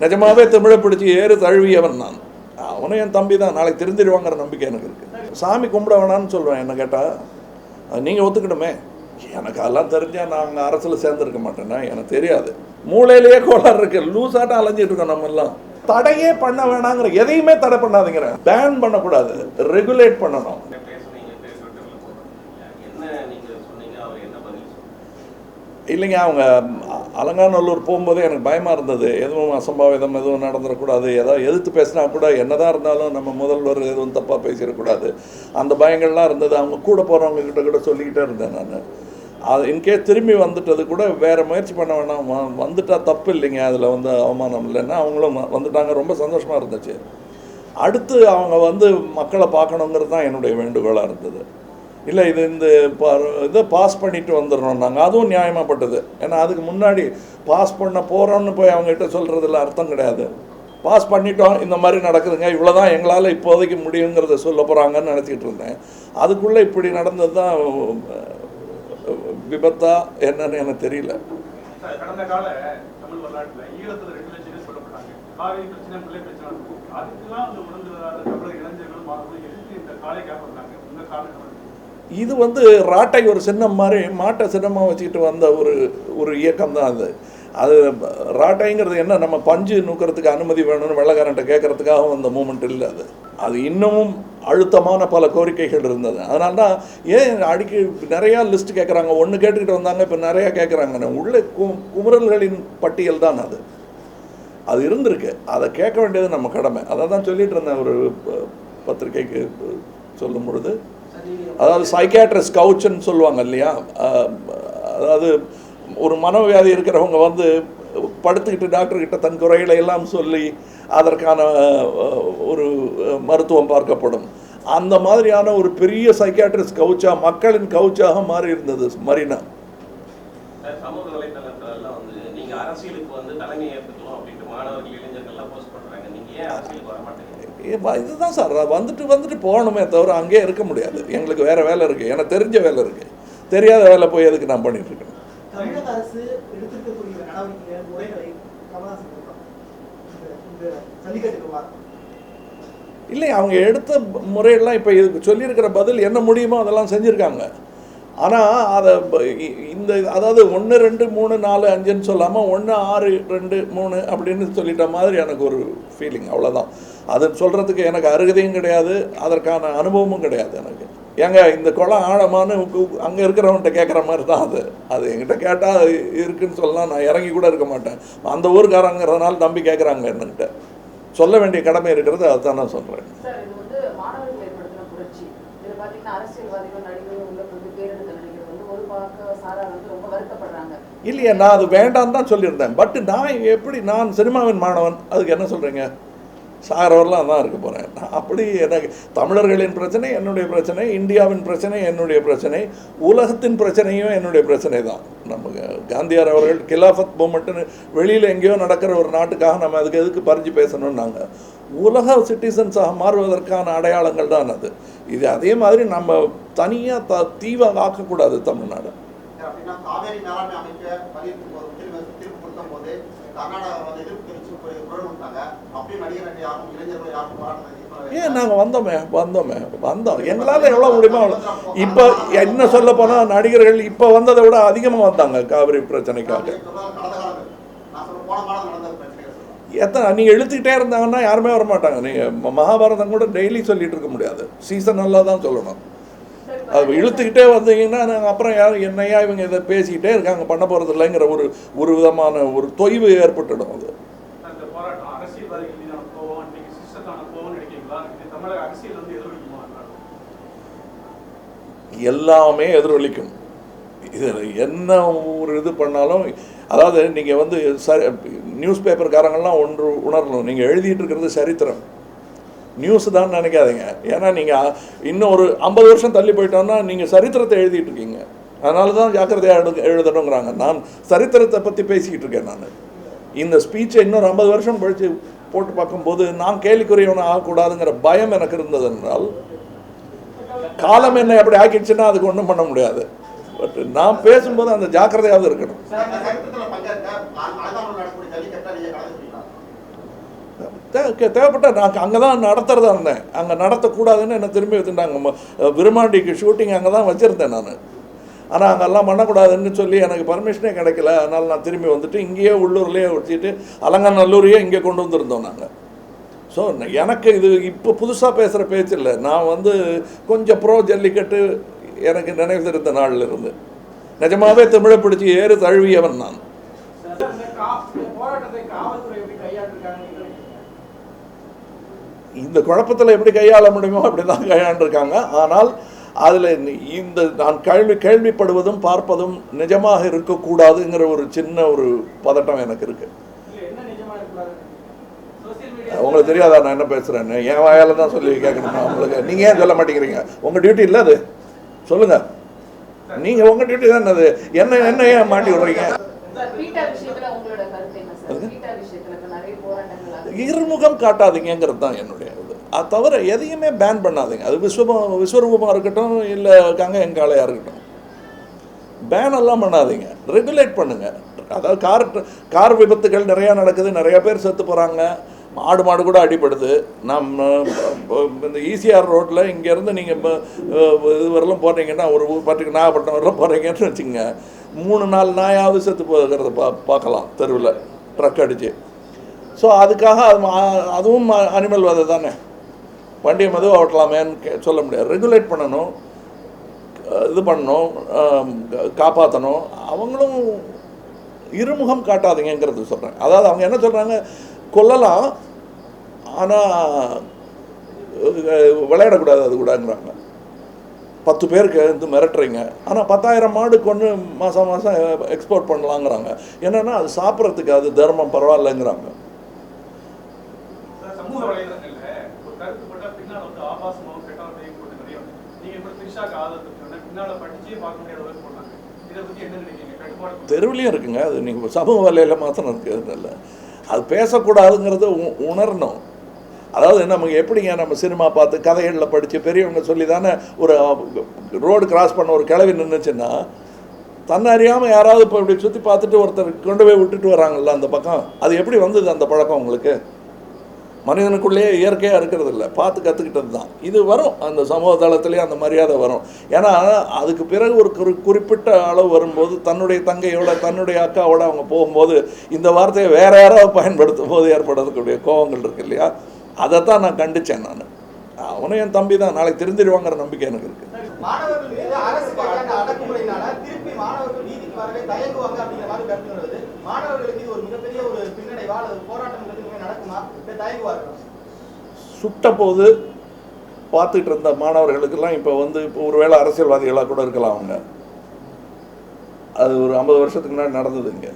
நிஜமாவே தமிழை பிடிச்சி ஏறு தழுவியவன் நான். அவனும் என் தம்பி தான். நாளைக்கு தெரிஞ்சிருவாங்கிற நம்பிக்கை எனக்கு இருக்குது சாமி கும்பிட வேணாம்னு சொல்லுவேன் என்ன கேட்டால் நீங்கள் ஒத்துக்கணுமே எனக்கு அதெல்லாம் தெரிஞ்சால் நாங்கள் அரசில் சேர்ந்துருக்க மாட்டேன்னா எனக்கு தெரியாது. மூளையிலேயே கோளாறு இருக்கு. லூஸாட்டம் அலைஞ்சிட்டு இருக்கோம் நம்ம எல்லாம். தடையே பண்ண வேணாங்கிற எதையுமே தடை பண்ணாதீங்கிற. பேன் பண்ணக்கூடாது. ரெகுலேட் பண்ணணும் பேசுனீங்க பேசுறதுல போடுறீங்க என்ன நீங்க சொன்னீங்க அவர் என்ன பதில் சொன்னார் இல்லைங்க அவங்க அலங்காநல்லூர் போகும்போதே எனக்கு பயமாக இருந்தது. எதுவும் அசம்பாவிதம் எதுவும் நடந்துடக்கூடாது. ஏதாவது எதிர்த்து பேசினா கூட என்னதான் இருந்தாலும் நம்ம முதல்வர் எதுவும் தப்பாக பேசிடக்கூடாது. அந்த பயங்கள்லாம் இருந்தது. அவங்க கூட போகிறவங்க கிட்ட கூட சொல்லிக்கிட்டே இருந்தேன் நான். அது இன்கேஸ் திரும்பி வந்துட்டது கூட வேறு முயற்சி பண்ண வேணாம். வந்துட்டால் தப்பு இல்லைங்க. அதில் வந்து அவமானம் இல்லைன்னா அவங்களும் வந்துட்டாங்க. ரொம்ப சந்தோஷமாக இருந்துச்சு. அடுத்து அவங்க வந்து மக்களை பார்க்கணுங்கிறது தான் என்னுடைய வேண்டுகோளாக இருந்தது. இல்லை இது இந்த இதை பாஸ் பண்ணிட்டு வந்துடணும் நாங்கள் அதுவும் நியாயமாகப்பட்டது ஏன்னா அதுக்கு முன்னாடி பாஸ் பண்ண போகிறோம்னு போய் அவங்ககிட்ட சொல்கிறதுல அர்த்தம் கிடையாது. பாஸ் பண்ணிட்டோம் இந்த மாதிரி நடக்குதுங்க. இவ்வளோ தான் எங்களால் இப்போதைக்கு முடியுங்கிறத சொல்ல போகிறாங்கன்னு நினச்சிக்கிட்டு இருந்தேன். அதுக்குள்ளே இப்படி நடந்தது தான் விபத்தா என்னன்னு எனக்கு தெரியல. கடந்த கால தமிழ் ரெண்டு லட்சம் சொல்லப்பட்டாங்க. காவிரி பிரச்சனை பிள்ளை பிரச்சனை. அதுக்கெல்லாம் உணர்ந்து தமிழக எதிர்த்து இந்த காலை இது வந்து ராட்டை ஒரு சின்னம் மாதிரி மாட்டை சின்னமாக வச்சுக்கிட்டு வந்த ஒரு ஒரு இயக்கம் தான் அது. அது ராட்டைங்கிறது என்ன? நம்ம பஞ்சு நூக்கிறதுக்கு அனுமதி வேணும்னு வெள்ளக்காரன்ட்ட கேட்கறதுக்காக வந்த மூமெண்ட் இல்லை அது. அது இன்னமும் அழுத்தமான பல கோரிக்கைகள் இருந்தது. அதனால தான் ஏன் அடிக்கி நிறையா லிஸ்ட் கேட்குறாங்க? ஒன்று கேட்டுக்கிட்டு வந்தாங்க இப்போ நிறையா கேட்குறாங்க. உள்ளே கு குமுறல்களின் பட்டியல் தான் அது. அது இருந்திருக்கு. அதை கேட்க வேண்டியது நம்ம கடமை. அதை தான் சொல்லிட்டு இருந்தேன் ஒரு ப- பத்திரிக்கைக்கு சொல்லும் பொழுது. அதாவது சைக்காட்ரிஸ்ட் கவுச்சுன்னு சொல்லுவாங்க இல்லையா? அதாவது ஒரு மனவியாதி இருக்கிறவங்க வந்து படுத்துக்கிட்டு டாக்டர்கிட்ட தன் குறைகளை எல்லாம் சொல்லி அதற்கான ஒரு மருத்துவம் பார்க்கப்படும். அந்த மாதிரியான ஒரு பெரிய சைக்காட்ரிஸ்ட் கவுச்சா மக்களின் கவுச்சாக மாறி இருந்தது மரினா. சமூக வலைத்தளத்துல வந்து நீங்க அரசியலுக்கு வந்து தலைமை ஏற்றுக்கலாம் அப்படின்ட்டு மாணவர்கள் இளைஞர்கள்லாம் போஸ்ட் பண்றாங்க. நீங்க ஏன் அரசியலுக்கு வர மாட்டேங்கிறீங்க ஏ, வ- இதுதான் சார் வந்துட்டு வந்துட்டு போகணுமே தவிர அங்கேயே இருக்க முடியாது. எங்களுக்கு வேற வேலை இருக்குது எனக்கு தெரிஞ்ச வேலை இருக்குது தெரியாத வேலை போய் எதுக்கு நான் பண்ணிட்டு இருக்கேன்? தமிழக அரசு எடுத்திருக்கக்கூடிய முறைகளை இல்லை அவங்க எடுத்த முறையெல்லாம் இப்போ இதுக்கு சொல்லியிருக்கிற பதில் என்ன முடியுமோ அதெல்லாம் செஞ்சுருக்காங்க. ஆனால் அதை இந்த அதாவது ஒன்று ரெண்டு மூணு நாலு அஞ்சுன்னு சொல்லாமல் ஒன்று ஆறு ரெண்டு மூணு அப்படின்னு சொல்லிட்ட மாதிரி எனக்கு ஒரு ஃபீலிங் அவ்வளோதான் அது சொல்கிறதுக்கு எனக்கு அருகதையும் கிடையாது அதற்கான அனுபவமும் கிடையாது எனக்கு. ஏங்க இந்த குளம் ஆழமானு அங்கே இருக்கிறவன்கிட்ட கேட்குற மாதிரி தான் அது. அது என்கிட்ட கேட்டால் இருக்குன்னு சொல்லலாம் நான் இறங்கி கூட இருக்க மாட்டேன். அந்த ஊருக்காரங்கிறதுனால நம்பி கேட்குறாங்க என்னங்கிட்ட சொல்ல வேண்டிய கடமை இருக்கிறது அதுதான் நான் சொல்கிறேன் இல்லையே நான் அது வேண்டான்னு தான் சொல்லியிருந்தேன். பட் நான் எப்படி நான் சினிமாவின் மாணவன் அதுக்கு என்ன சொல்கிறீங்க சாரவரெலாம் தான் இருக்க போகிறேன் அப்படி எனக்கு தமிழர்களின் பிரச்சனை என்னுடைய பிரச்சனை இந்தியாவின் பிரச்சனை என்னுடைய பிரச்சனை உலகத்தின் பிரச்சனையும் என்னுடைய பிரச்சனை தான். நம்ம காந்தியார் அவர்கள் கிலாஃபத் மூமெண்ட்டுன்னு வெளியில் எங்கேயோ நடக்கிற ஒரு நாட்டுக்காக நம்ம அதுக்கு எதுக்கு பறிஞ்சு பேசணும்னு நாங்கள் உலக சிட்டிசன்ஸாக மாறுவதற்கான அடையாளங்கள் தான் அது. இது அதே மாதிரி நம்ம தனியாக த தீவ ஆக்கக்கூடாது தமிழ்நாடு. அப்படின்னா காவேரி மேலாண்மை அமைக்க வலியுறுத்தும் போது உச்சநீதிமன்றம் தீர்ப்பு கொடுக்கும் போது கர்நாடகா வந்து எதிர்ப்பு தெரிவிச்சு குரல் விட்டாங்க அப்படியே நடிகர் நடிகை யாரும் இளைஞர்கள் யாரும் போராட்டம் ஏன் நாங்கள் வந்தோமே? வந்தோமே. வந்தோம். எங்களால் எவ்வளோ முடியுமோ இப்போ என்ன சொல்ல போனால் நடிகர்கள் இப்போ வந்ததை விட அதிகமாக வந்தாங்க காவிரி பிரச்சனைக்காக. எத்தனை நீங்கள் இழுத்துக்கிட்டே இருந்தாங்கன்னா யாருமே வர மாட்டாங்க நீங்கள் மகாபாரதம் கூட டெய்லி சொல்லிட்டு இருக்க முடியாது. சீசனல்லாக தான் சொல்லணும். அது இழுத்துக்கிட்டே வந்தீங்கன்னா நாங்கள் அப்புறம் யாரும் என்னையா இவங்க இதை பேசிக்கிட்டே இருக்காங்க பண்ண போகிறது இல்லைங்கிற ஒரு ஒரு விதமான ஒரு தொய்வு ஏற்பட்டுடும் அது? எல்லாமே எதிரொலிக்கும். இதில் என்ன ஒரு இது பண்ணாலும் அதாவது நீங்கள் வந்து சரி நியூஸ் பேப்பர்காரங்கள்லாம் ஒன்று உணரணும். நீங்கள் எழுதிட்டு இருக்கிறது சரித்திரம். நியூஸ் தான் நினைக்காதீங்க. ஏன்னா நீங்கள் இன்னும் ஒரு ஐம்பது வருஷம் தள்ளி போயிட்டோம்னா நீங்கள் சரித்திரத்தை எழுதிட்டு இருக்கீங்க. அதனால தான் ஜாக்கிரதையாக எழு எழுதணுங்கிறாங்க. நான் சரித்திரத்தை பற்றி பேசிக்கிட்டு இருக்கேன் நான். இந்த ஸ்பீச்சை இன்னொரு ஐம்பது வருஷம் கழித்து போட்டு பார்க்கும்போது நான் கேள்விக்குரியவன ஆகக்கூடாதுங்கிற பயம் எனக்கு இருந்தது என்றால் காலம் என்ன எப்படி ஆக்கிடுச்சுன்னா அதுக்கு ஒன்றும் பண்ண முடியாது. பட் நான் பேசும்போது அந்த ஜாக்கிரதையாவது இருக்கணும் சார் இந்த சட்டத்தில் பங்கேற்க அலங்காமல் நடக்கக்கூடிய ஜல்லிக்கட்டை நீங்க கலந்துக்கிறீங்களா தே- கே- தேவைப்பட்ட நான் அங்கே தான் நடத்துறதா இருந்தேன். அங்கே நடத்தக்கூடாதுன்னு என்னை திரும்பி வச்சுட்டாங்க ம- விருமாண்டிக்கு ஷூட்டிங் அங்கே தான் வச்சுருந்தேன் நான். ஆனால் அங்கெல்லாம் பண்ணக்கூடாதுன்னு சொல்லி எனக்கு பர்மிஷனே கிடைக்கல. அதனால் நான் திரும்பி வந்துட்டு இங்கேயே உள்ளூர்லேயே வச்சுட்டு அலங்காநல்லூரையே இங்கே கொண்டு வந்திருந்தோம் நாங்கள் ஸோ எனக்கு இது இப்போ புதுசாக பேசுகிற பேச்சு இல்லை. நான் வந்து கொஞ்சம் ப்ரோ ஜல்லிக்கட்டு எனக்கு நினைவு தெரிந்த நாளில் இருந்து. நிஜமாகவே தமிழை பிடிச்சி ஏறு தழுவியவன் நான் போராட்டத்தை காவல்துறை எப்படி கையாண்டிருக்காங்க இந்த குழப்பத்தில் எப்படி கையாள முடியுமோ அப்படி தான் கையாண்டிருக்காங்க. ஆனால் அதில் இந்த நான் கேள்வி கேள்விப்படுவதும் பார்ப்பதும் நிஜமாக இருக்கக்கூடாதுங்கிற ஒரு சின்ன ஒரு பதட்டம் எனக்கு இருக்குது உங்களுக்கு தெரியாதா நான் என்ன பேசுகிறேன்னு என் வாயால் தான் சொல்லி கேட்கணுமா உங்களுக்கு? நீங்கள் ஏன் சொல்ல மாட்டேங்கிறீங்க? உங்கள் டியூட்டி இல்லை அது. சொல்லுங்கள் நீங்கள் உங்கள் டியூட்டி தான் அது என்ன என்ன ஏன் மாட்டி விடுறீங்க சார் பீட்டா விஷயத்துல உங்களோட கருத்து என்ன சார் பீட்டா விஷயத்துல இப்ப நிறைய போராட்டங்கள் ஆகுது. இருமுகம் காட்டாதீங்கிறது தான் என்னுடைய இது. அது தவிர எதையுமே பேன் பண்ணாதீங்க. அது விஸ்வபம் விஸ்வரூபமாக இருக்கட்டும் இல்லை கங்கை எங்காலையாக இருக்கட்டும். பேன் எல்லாம் பண்ணாதீங்க. ரெகுலேட் பண்ணுங்கள் அதாவது கார் கார் விபத்துகள் நிறையா நடக்குது. நிறையா பேர் செத்து போகிறாங்க ஆடு மாடு கூட அடிபடுது. நம்ம இந்த ஈசிஆர் ரோட்டில் இங்கேருந்து நீங்கள் இப்போ இது வரலாம் போகிறீங்கன்னா ஒரு ஊர் பாட்டுக்கு நாகப்பட்டினம் வரலாம் போகிறீங்கன்னு வச்சுங்க மூணு நாலு நாயாவது செத்து போகிறத பா பார்க்கலாம். தெருவில். ட்ரக் அடித்து ஸோ அதுக்காக அது அதுவும் அனிமல் வதை தானே. வண்டியை மது ஓட்டலாமேன்னு கே- சொல்ல முடியாது. ரெகுலேட் பண்ணணும். இது பண்ணணும். காப்பாற்றணும் அவங்களும் இருமுகம் காட்டாதீங்கங்கிறது சொல்கிறேன் அதாவது அவங்க என்ன சொல்கிறாங்க கொல்லலாம். ஆனால் விளையாடக்கூடாது அது கூடங்கிறாங்க. பத்து பேருக்கு வந்து மிரட்டுறீங்க. ஆனால் பத்தாயிரம் மாடு கொண்டு மாதம் மாதம் எக்ஸ்போர்ட் பண்ணலாங்கிறாங்க. என்னென்னா அது சாப்பிட்றதுக்கு அது தர்மம் பரவாயில்லைங்கிறாங்க. சமூக வலைதளங்கள்ல ஒரு கருத்து போட்டா பின்னால வந்து ஆபாசமாவும் கெட்டவார்த்தையும் போட்டு நிறைய நீங்க இப்ப திரிஷாக்கு ஆதரவு சொன்னா பின்னால படிச்சே பார்க்க முடியாத அளவுக்கு போடுறாங்க. இதை பத்தி என்ன நினைக்கிறீங்க? தெருவிலையும் இருக்குங்க. அது நீங்கள் சமூக வலையில் மாத்திரம் இருக்குது இல்லை. அது பேசக்கூடாதுங்கிறத உணரணும். அதாவது நமக்கு எப்படிங்க நம்ம சினிமா பார்த்து கதைகளில் படித்து பெரியவங்க சொல்லி தானே ஒரு ரோடு கிராஸ் பண்ண ஒரு கிளவி நின்றுச்சுன்னா தன்னை அறியாமல் யாராவது இப்போ இப்படி சுற்றி பார்த்துட்டு ஒருத்தர் கொண்டு போய் விட்டுட்டு வராங்கல்ல அந்த பக்கம். அது எப்படி வந்தது அந்த பழக்கம் உங்களுக்கு? மனிதனுக்குள்ளேயே இயற்கையாக இருக்கிறது இல்லை பார்த்து கற்றுக்கிட்டது தான். இது வரும். அந்த சமூக தளத்திலே அந்த மரியாதை வரும். ஏன்னா அதுக்கு பிறகு ஒரு குறி குறிப்பிட்ட அளவு வரும்போது தன்னுடைய தங்கையோட தன்னுடைய அக்காவோட அவங்க போகும்போது இந்த வார்த்தையை வேற யாராவது பயன்படுத்தும் போது ஏற்படக்கூடிய கோபங்கள் இருக்கு இல்லையா? அதைத்தான் நான் கண்டிச்சேன் நான். அவனும் என் தம்பி தான். நாளைக்கு தெரிஞ்சிருவாங்கிற நம்பிக்கை எனக்கு இருக்குது மாணவர்கள் நடக்குமா? இல்லை சுட்ட போது பார்த்துட்டு இருந்த மாணவர்களுக்கெல்லாம் இப்போ வந்து இப்போ ஒருவேளை அரசியல்வாதிகளாக கூட இருக்கலாம் அவங்க. அது ஒரு ஐம்பது வருஷத்துக்கு முன்னாடி நடந்தது இங்கே.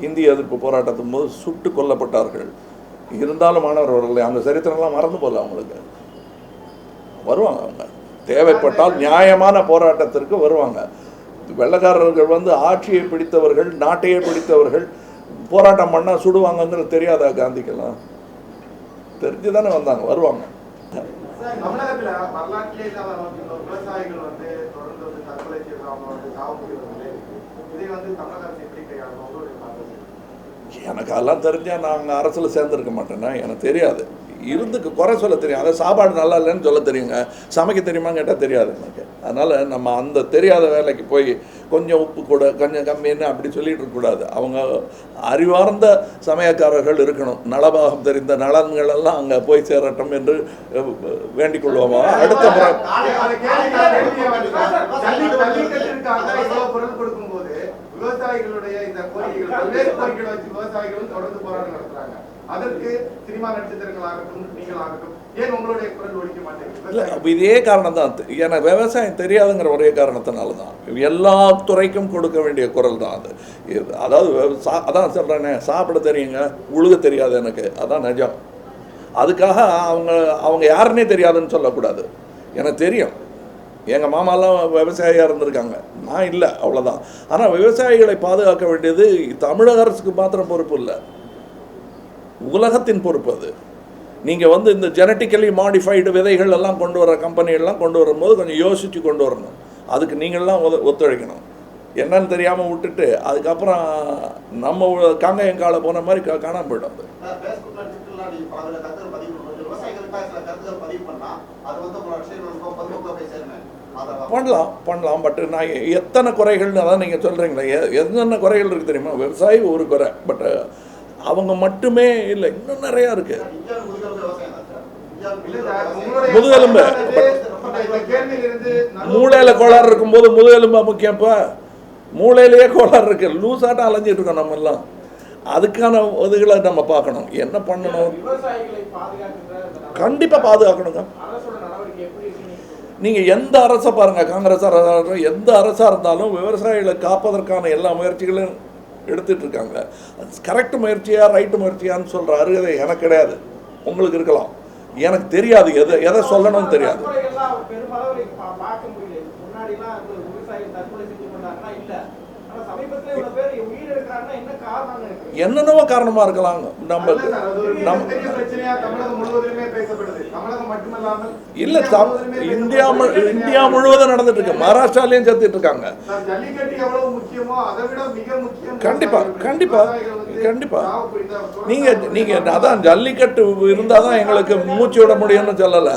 இந்திய எதிர்ப்பு போராட்டத்தின் போது சுட்டு கொல்லப்பட்டார்கள். இருந்தாலும் மாணவர்கள் அந்த சரித்திரம்லாம் மறந்து போகல அவங்களுக்கு. வருவாங்க அவங்க. தேவைப்பட்டால் நியாயமான போராட்டத்திற்கு வருவாங்க. வெள்ளக்காரர்கள் வந்து ஆட்சியை பிடித்தவர்கள் நாட்டையே பிடித்தவர்கள் போராட்டம் பண்ணால் சுடுவாங்கங்கிறது தெரியாதா காந்திக்கெல்லாம்? தெரிஞ்சு தானே வந்தாங்க வருவாங்க. எனக்கு அதெல்லாம் தெரிஞ்சால் நான் அரசில் சேர்ந்துருக்க மாட்டேன்னா எனக்கு தெரியாது. இருந்துக்கு குறை சொல்ல தெரியும். அதை சாப்பாடு நல்லா இல்லைன்னு சொல்ல தெரியுங்க. சமைக்க தெரியுமான்னு கேட்டால் தெரியாது எனக்கு. அதனால் நம்ம அந்த தெரியாத வேலைக்கு போய் கொஞ்சம் உப்பு கூட கொஞ்சம் கம்மின்னு அப்படி சொல்லிட்டு இருக்கக்கூடாது அவங்க அறிவார்ந்த சமயக்காரர்கள் இருக்கணும். நலபாகம் தெரிந்த நலன்கள் எல்லாம் அங்கே போய் சேரட்டும் என்று வேண்டிக் கொள்வோமா? அடுத்த முறை. விவசாயிகளுடைய இந்த கோரிக்கைகள் பல்வேறு கோரிக்கைகளை வச்சு விவசாயிகளும் தொடர்ந்து போராட்டம் நடத்துறாங்க. அதற்கு சினிமா நட்சத்திரங்களாகட்டும் நீங்களாகட்டும் ஏன் உங்களுடைய குரல் ஒழிக்க இல்லை மாட்டேங்குது இதே காரணம் தான் எனக்கு விவசாயம் தெரியாதுங்கிற ஒரே காரணத்தினால தான் எல்லா துறைக்கும் கொடுக்க வேண்டிய குரல் தான் அது அதாவது அதான் சொல்கிறேனே சாப்பிட தெரியுங்க உழுக தெரியாது எனக்கு. அதான் நிஜம். அதுக்காக அவங்க அவங்க யாருன்னே தெரியாதுன்னு சொல்லக்கூடாது. எனக்கு தெரியும். எங்கள் மாமாலாம் விவசாயியாக இருந்திருக்காங்க. நான் இல்லை அவ்வளோதான் ஆனால் விவசாயிகளை பாதுகாக்க வேண்டியது தமிழக அரசுக்கு மாத்திரம் பொறுப்பு இல்லை. உலகத்தின் பொறுப்பு அது. நீங்கள் வந்து இந்த ஜெனட்டிக்கலி மாடிஃபைடு விதைகள் எல்லாம் கொண்டு வர கம்பெனிகள்லாம் கொண்டு வரும்போது கொஞ்சம் யோசித்து கொண்டு வரணும். அதுக்கு நீங்கள்லாம் ஒத்து- ஒத்துழைக்கணும். என்னன்னு தெரியாமல் விட்டுட்டு அதுக்கப்புறம் நம்ம காங்காயங்கால போன மாதிரி கா- காணாம போயிடும் பண்ணலாம் பண்ணலாம். பட் நான் எத்தனை குறைகள்னு அதான் நீங்கள் சொல்கிறீங்களே என்னென்ன குறைகள் இருக்குது தெரியுமா? விவசாயி ஒரு குறை பட் அவங்க மட்டுமே இல்லை இன்னும் நிறையா இருக்குது முதுகெலும்பு. மூளையில முதுகெலும்பு மூளையில் கோளாறு இருக்கும்போது முதுகெலும்பா முக்கியம் மூளையிலேயே கோளாறு இருக்கு. லூசாட்டம் அலைஞ்சிட்டு இருக்கோம் நம்ம எல்லாம் அதுக்கான இதுகளை நம்ம பார்க்கணும். என்ன பண்ணணும்? கண்டிப்பாக பாதுகாக்கணுங்க. நீங்க நீங்கள் எந்த அரசை பாருங்கள் காங்கிரஸ் அரசாக எந்த அரசாக இருந்தாலும் விவசாயிகளை காப்பதற்கான எல்லா முயற்சிகளும் எடுத்துட்டு இருக்காங்க கரெக்ட் முயற்சியா ரைட்டு முயற்சியான்னு சொல்கிற அருகதை எனக்கு கிடையாது. உங்களுக்கு இருக்கலாம். எனக்கு தெரியாது எதை எதை சொல்லணும்னு தெரியாது. என்னென்னவோ காரணமாக இருக்கலாம் நம்ம அல்ல இல்ல இந்தியா இந்தியா முழுவதும் நடந்துட்டு இருக்கு. மகாராஷ்டிராலையும் செத்துட்டு இருக்காங்க கண்டிப்பா. கண்டிப்பா, கண்டிப்பா. நீங்க நீங்க அதான் ஜல்லிக்கட்டு இருந்தால் தான் எங்களுக்கு மூச்சு விட முடியும்னு சொல்லலை.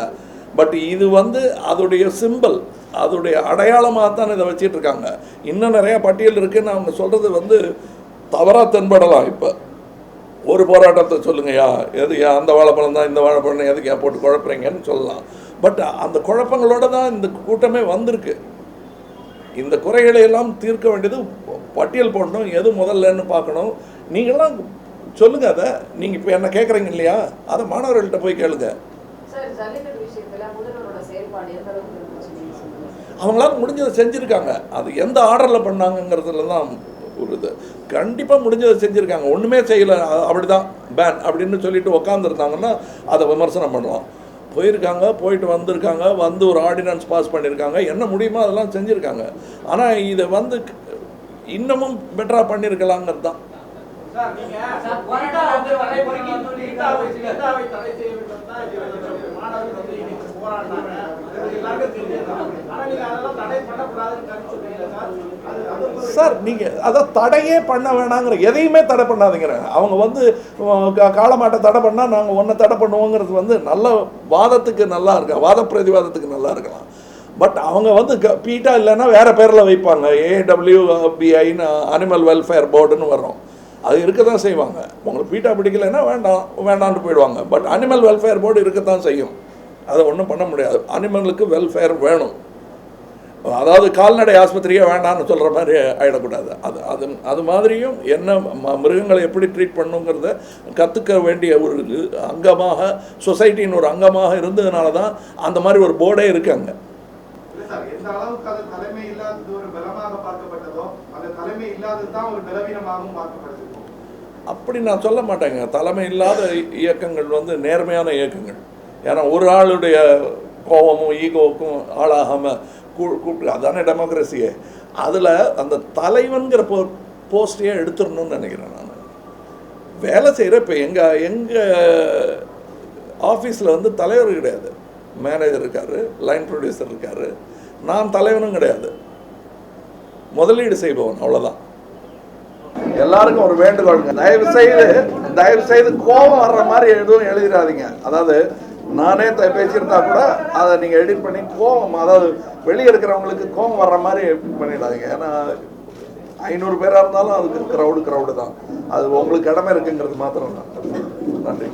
பட் இது வந்து அதோடைய சிம்பல் அதோடைய அடையாளமாக தான் இதை வச்சிட்டு இருக்காங்க இன்னும் நிறைய பட்டியல் இருக்குன்னு அவங்க சொல்றது வந்து தவறா தென்படலாம் இப்போ. ஒரு போராட்டத்தை சொல்லுங்கய்யா. எது அந்த வாழைப்பழம் தான் இந்த வாழைப்பழம் எதுக்கு ஏன் போட்டு குழப்புறீங்கன்னு சொல்லலாம். பட் அந்த குழப்பங்களோட தான் இந்த கூட்டமே வந்திருக்கு. இந்த குறைகளை எல்லாம் தீர்க்க வேண்டியது பட்டியல் போடணும் எது முதல்லன்னு பார்க்கணும். நீங்களாம் சொல்லுங்க அதை. நீங்கள் இப்போ என்ன கேட்குறீங்க இல்லையா? அதை மாணவர்கள்ட்ட போய் கேளுங்க. அவங்களால முடிஞ்சதை செஞ்சுருக்காங்க. அது எந்த ஆர்டரில் பண்ணாங்கங்கிறதுல தான் ஒரு இது கண்டிப்பாக முடிஞ்சதை செஞ்சுருக்காங்க. ஒன்றுமே செய்யலை. அப்படிதான். பேன் அப்படின்னு சொல்லிட்டு உக்காந்துருந்தாங்கன்னா அதை விமர்சனம் பண்ணலாம். போயிருக்காங்க போயிட்டு வந்திருக்காங்க வந்து ஒரு ஆர்டினன்ஸ் பாஸ் பண்ணியிருக்காங்க என்ன முடியுமோ அதெல்லாம் செஞ்சுருக்காங்க. ஆனால் இதை வந்து இன்னமும் பெட்டராக பண்ணியிருக்கலாங்கிறது தான். போராடினாங்க சார்? நீங்கள் அதை தடையே பண்ண வேணாங்கிற எதையுமே தடை பண்ணாதீங்கிறாங்க அவங்க வந்து அஹ், கா- காளமாட்டை தடை பண்ணால் நாங்கள் ஒன்றை தடை பண்ணுவோங்கிறது வந்து நல்ல வாதத்துக்கு நல்லா இருக்கா வாத பிரதிவாதத்துக்கு நல்லா இருக்கலாம். பட் அவங்க வந்து க- பீட்டா இல்லைன்னா வேற பேரில் வைப்பாங்க. ஏடபிள்யூபிஐன்னு அனிமல் வெல்ஃபேர் போர்டுன்னு வரும் அது இருக்க தான் செய்வாங்க. உங்களுக்கு பீட்டா பிடிக்கலைன்னா வேண்டாம் வேண்டாம்னு போயிடுவாங்க. பட் அனிமல் வெல்ஃபேர் போர்டு இருக்கத்தான் செய்யும். அதை ஒன்றும் பண்ண முடியாது. அனிமலுக்கு வெல்ஃபேர் வேணும். அதாவது கால்நடை ஆஸ்பத்திரியே வேண்டாம்னு சொல்கிற மாதிரி ஆகிடக்கூடாது அது அது அது மாதிரியும் என்ன மிருகங்களை எப்படி ட்ரீட் பண்ணுங்கிறத கற்றுக்க வேண்டிய ஒரு அங்கமாக சொசைட்டியின் ஒரு அங்கமாக இருந்ததுனால தான் அந்த மாதிரி ஒரு போர்டே இருக்காங்க அப்படி நான் சொல்ல மாட்டேங்க. தலைமை இல்லாத இயக்கங்கள் வந்து நேர்மையான இயக்கங்கள். ஏன்னா ஒரு ஆளுடைய கோபமும் ஈகோவுக்கும் ஆளாகாமல் கூப்பிட்டு அதானே டெமோக்ரஸியே அதில் அந்த தலைவன்கிற போ போஸ்டையே எடுத்துடணும்னு நினைக்கிறேன் நான். வேலை செய்கிற இப்போ எங்கள் எங்கள் ஆஃபீஸில் வந்து தலைவர் கிடையாது. மேனேஜர் இருக்கார் லைன் ப்ரொடியூசர் இருக்கார். நான் தலைவனும் கிடையாது. முதலீடு செய்பவன் அவ்வளோதான் எல்லாருக்கும் ஒரு வேண்டுகோளுங்க. தயவு செய்து தயவு செய்து கோபம் வர்ற மாதிரி எதுவும் எழுதிடாதீங்க. அதாவது நானே த- பேசியிருந்தா கூட அதை நீங்கள் எடிட் பண்ணி கோபம் அதாவது வெளியே இருக்கிறவங்களுக்கு கோபம் வர்ற மாதிரி பண்ணிடாதீங்க. ஏன்னா ஐநூறு பேராக இருந்தாலும் அதுக்கு க்ரௌடு க்ரௌடு தான். அது உங்களுக்கு கடமை இருக்குங்கிறது மாத்திரம் தான் நன்றி